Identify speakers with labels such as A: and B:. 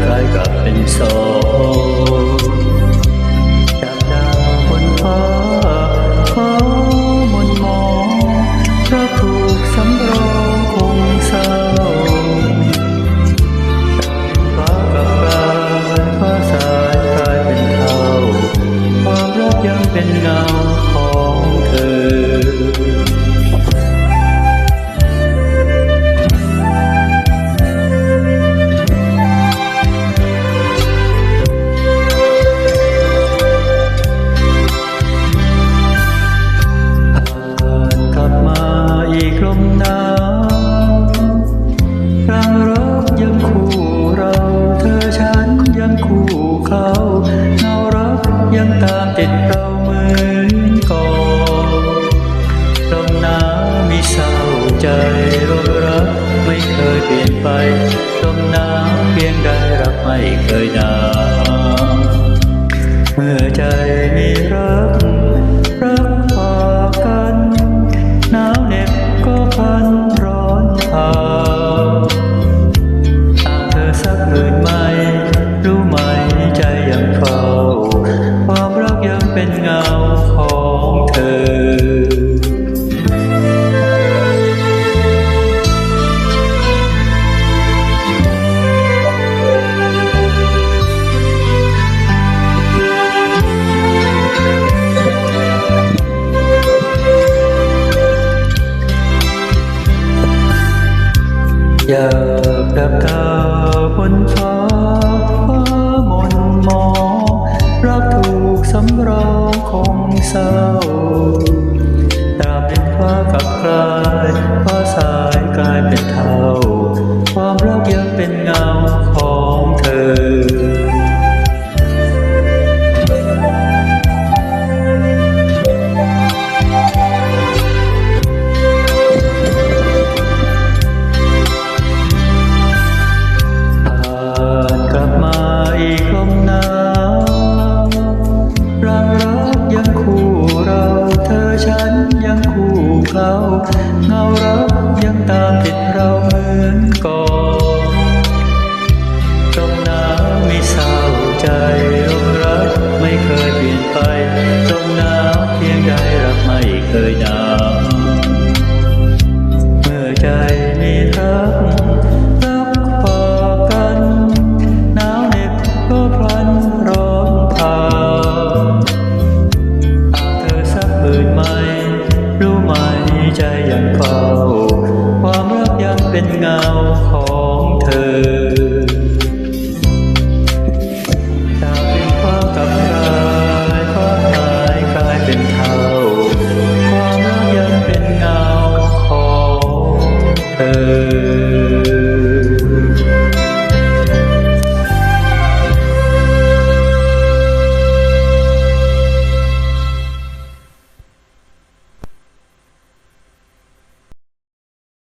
A: ใครๆก็เป็นโสด เขาเงารักยังตามติดเราเหมือนก่อนลมหนาวมีเศร้าใจลมรักไม่เคยเปลี่ยนไปลมหนาวเพียงใดรักไม่เคยหนาวเมื่อใจ อยากดับดาวบนฟ้าฟ้ามนมองรักถูกสำรองคงเศร้าตาบเป็นฟ้ากับคลายฟ้าสาย เ็นเงาของเธอดาวเป็นฟ้กับกายฟ้าหายกายเป็นเทาความรักยังเป็นเงาของเธอ